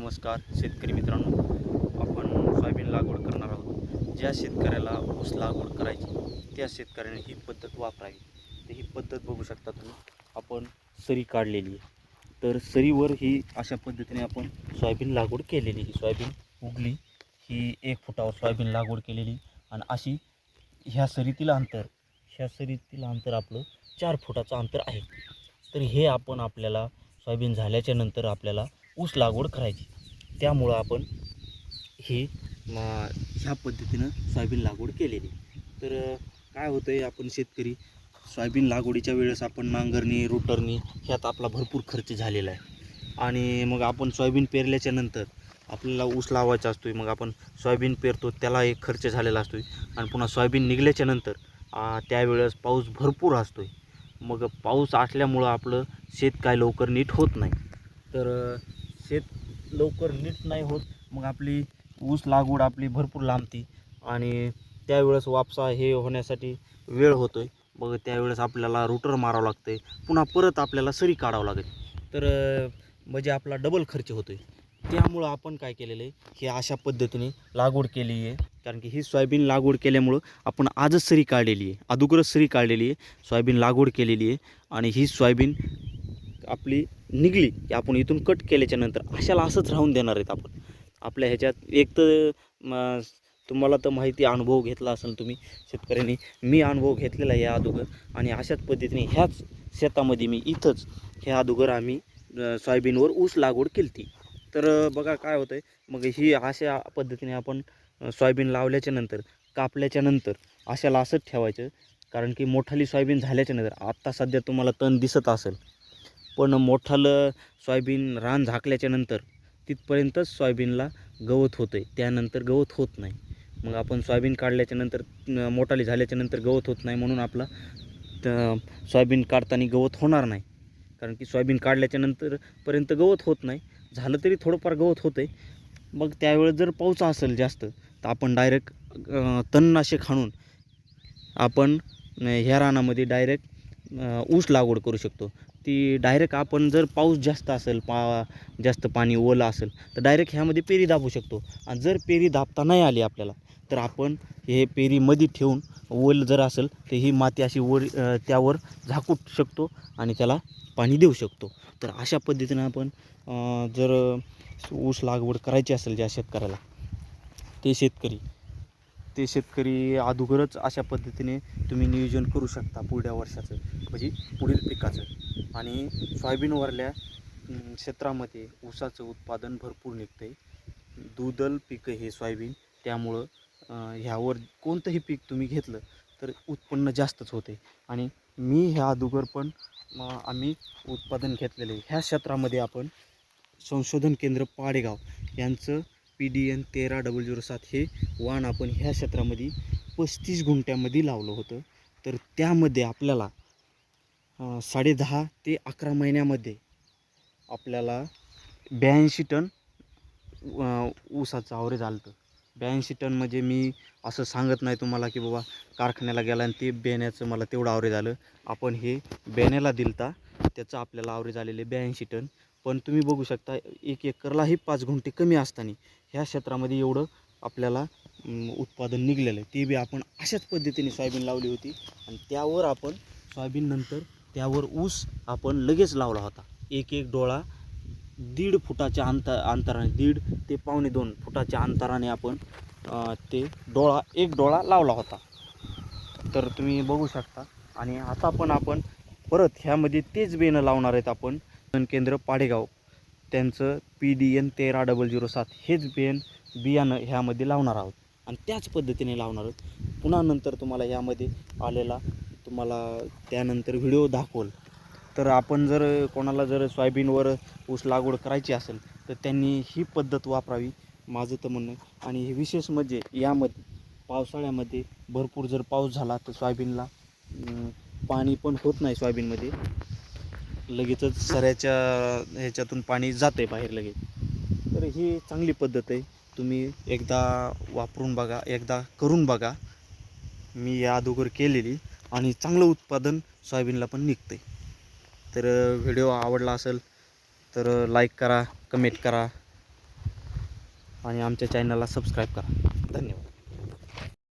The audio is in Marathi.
नमस्कार शेतकरी मित्रांनो. आपण सोयाबीन लागवड करणार आहोत. ज्या शेतकऱ्याला ऊस लागवड करायची त्या शेतकऱ्याने ही पद्धत वापरावी. तर ही पद्धत बघू शकता तुम्ही. आपण सरी काढलेली आहे. तर सरीवर ही अशा पद्धतीने आपण सोयाबीन लागवड केलेली ही सोयाबीन उगली ही एक फुटावर सोयाबीन लागवड केलेली आणि अशी ह्या सरीतील अंतर ह्या सरीतील अंतर आपलं चार फुटाचं अंतर आहे. तर हे आपण आपल्याला सोयाबीन झाल्याच्यानंतर आपल्याला ऊस लागवड करायची. त्यामुळं आपण हे ह्या पद्धतीनं सोयाबीन लागवड केलेली. तर काय होतं आहे आपण शेतकरी सोयाबीन लागवडीच्या वेळेस आपण नांगरणी रोटरनी ह्यात आपला भरपूर खर्च झालेला आहे. आणि मग आपण सोयाबीन पेरल्याच्या नंतर आपल्याला ऊस लावायचा असतो मग आपण सोयाबीन पेरतो त्याला एक खर्च झालेला असतो आणि पुन्हा सोयाबीन निघल्याच्या नंतर त्यावेळेस पाऊस भरपूर असतो मग पाऊस असल्यामुळं आपलं शेत काय लवकर नीट होत नाही. तर शेत लवकर नीट नाही होत मग आपली ऊस लागवड आपली भरपूर लांबती आणि त्यावेळेस वापसा हे होण्यासाठी वेळ होतो आहे मग त्यावेळेस आपल्याला रुटर मारावं लागतं आहे पुन्हा परत आपल्याला सरी काढावं लागेल. तर म्हणजे आपला डबल खर्च होतो आहे त्यामुळं आपण काय केलेलं आहे हे अशा पद्धतीने लागवड केली आहे. कारण की ही सोयाबीन लागवड केल्यामुळं आपण आजच सरी काढलेली आहे. अगोदरच सरी काढलेली आहे. सोयाबीन लागवड केलेली आहे. आणि ही सोयाबीन आपली निघली की आपण इथून कट केल्याच्यानंतर अशाला असंच राहून देणार आहेत आपण. आपल्या ह्याच्यात एक तर तुम्हाला तर माहिती अनुभव घेतला असेल तुम्ही शेतकऱ्यांनी. मी अनुभव घेतलेला आहे या अगोदर आणि अशाच पद्धतीने ह्याच शेतामध्ये मी इथंच ह्या अगोदर आम्ही सोयाबीनवर ऊस लागवड केली तर बघा काय होतं आहे मग ही अशा पद्धतीने आपण सोयाबीन लावल्याच्या नंतर कापल्याच्या नंतर अशाला असंच ठेवायचं. कारण की मोठाली सोयाबीन झाल्याच्यानंतर आत्ता सध्या तुम्हाला तण दिसत असेल. पण मोठालं सोयाबीन रान झाकल्याच्या नंतर तिथपर्यंतच सोयाबीनला गवत होतं आहे त्यानंतर गवत होत नाही. मग आपण सोयाबीन काढल्याच्यानंतर मोठाली झाल्याच्यानंतर गवत होत नाही म्हणून आपला त- सोयाबीन काढताना गवत होणार नाही. कारण की सोयाबीन काढल्याच्यानंतर पर्यंत गवत होत नाही. झालं तरी थोडंफार गवत होतं आहे मग त्यावेळेस जर पाऊस असेल जास्त तर आपण डायरेक्ट तणनाशक हाणून आपण ह्या रानामध्ये डायरेक्ट ऊस लागवड करू शकतो. ती डायरेक्ट आपण जर पाऊस जास्त असेल पा जास्त पाणी ओलं असेल तर डायरेक्ट ह्यामध्ये पेरी दाबू शकतो. आणि जर पेरी दाबता नाही आली आपल्याला तर आपण हे पेरीमध्ये ठेवून ओल जर असेल तर ही माती अशी वर त्यावर झाकू शकतो आणि त्याला पाणी देऊ शकतो. तर अशा पद्धतीनं आपण जर ऊस लागवड करायची असेल ज्या शेतकऱ्याला ते शेतकरी ते शेतकरी अगोदरच अशा पद्धतीने तुम्ही नियोजन करू शकता पुढल्या वर्षाचं म्हणजे पुढील पिकाचं. आणि सोयाबीनवरल्या वरल्या क्षेत्रामध्ये ऊसाचं उत्पादन भरपूर निघतं आहे दुदल पिकं हे सोयाबीन त्यामुळं ह्यावर कोणतंही पीक तुम्ही घेतलं तर उत्पन्न जास्तच होते आणि मी ह्या अगोदर पण आम्ही उत्पादन घेतलेलं आहे. ह्या क्षेत्रामध्ये आपण संशोधन केंद्र पाडेगाव यांचं पी डी एन तेरा डबल झिरो सात हे वाण आपण ह्या क्षेत्रामध्ये पस्तीस गुंठ्यामध्ये लावलं होतं. तर त्यामध्ये आपल्याला साडेदहा ते अकरा महिन्यामध्ये आपल्याला ब्याऐंशी टन ऊसाचं आवरेज आलं होतं. ब्याऐंशी टन म्हणजे मी असं सांगत नाही तुम्हाला की बाबा कारखान्याला गेला आणि ते बेण्याचं मला तेवढं आवरेज आलं. आपण हे बेण्याला दिलता त्याचं आपल्याला आवरेज आलेले ब्याऐंशी टन. पण तुम्ही बघू शकता एक एकरलाही पाच गुंठे कमी असताना ह्या क्षेत्रामध्ये एवढं आपल्याला उत्पादन निघलेलं आहे. ते बी आपण अशाच पद्धतीने सोयाबीन लावली होती आणि त्यावर आपण सोयाबीन नंतर त्यावर ऊस आपण लगेच लावला होता. एक एक डोळा दीड फुटाच्या अंतर अंतराने दीड ते पावणे दोन फुटाच्या अंतराने आपण ते डोळा एक डोळा लावला होता. तर तुम्ही बघू शकता आणि आता पण आपण परत ह्यामध्ये तेच बेणं लावणार आहेत आपण. केंद्र पाडेगाव. त्यांचं पी डी एन तेरा डबल झिरो सात हेच बियन बियाणं ह्यामध्ये लावणार आहोत. आणि त्याच पद्धतीने लावणार आहोत. पुन्हा नंतर तुम्हाला यामध्ये आलेला तुम्हाला त्यानंतर व्हिडिओ दाखवल. तर आपण जर कोणाला जर सोयाबीनवर ऊस लागवड करायची असेल तर त्यांनी ही पद्धत वापरावी माझं तर म्हणणं. आणि हे विशेष म्हणजे यामध्ये पावसाळ्यामध्ये भरपूर जर पाऊस झाला तर सोयाबीनला पाणी पण होत नाही सोयाबीनमध्ये. लगेचच सऱ्याच्या ह्याच्यातून पाणी जाते बाहेर लगेच. तर ही चांगली पद्धत आहे. तुम्ही एकदा वापरून बघा एकदा करून बघा. मी या अगोदर केलेली आणि चांगलं उत्पादन सोयाबीनला पण निघतं आहे तर व्हिडिओ आवडला असेल तर लाईक करा कमेंट करा आणि आमच्या चॅनलला सबस्क्राईब करा. धन्यवाद.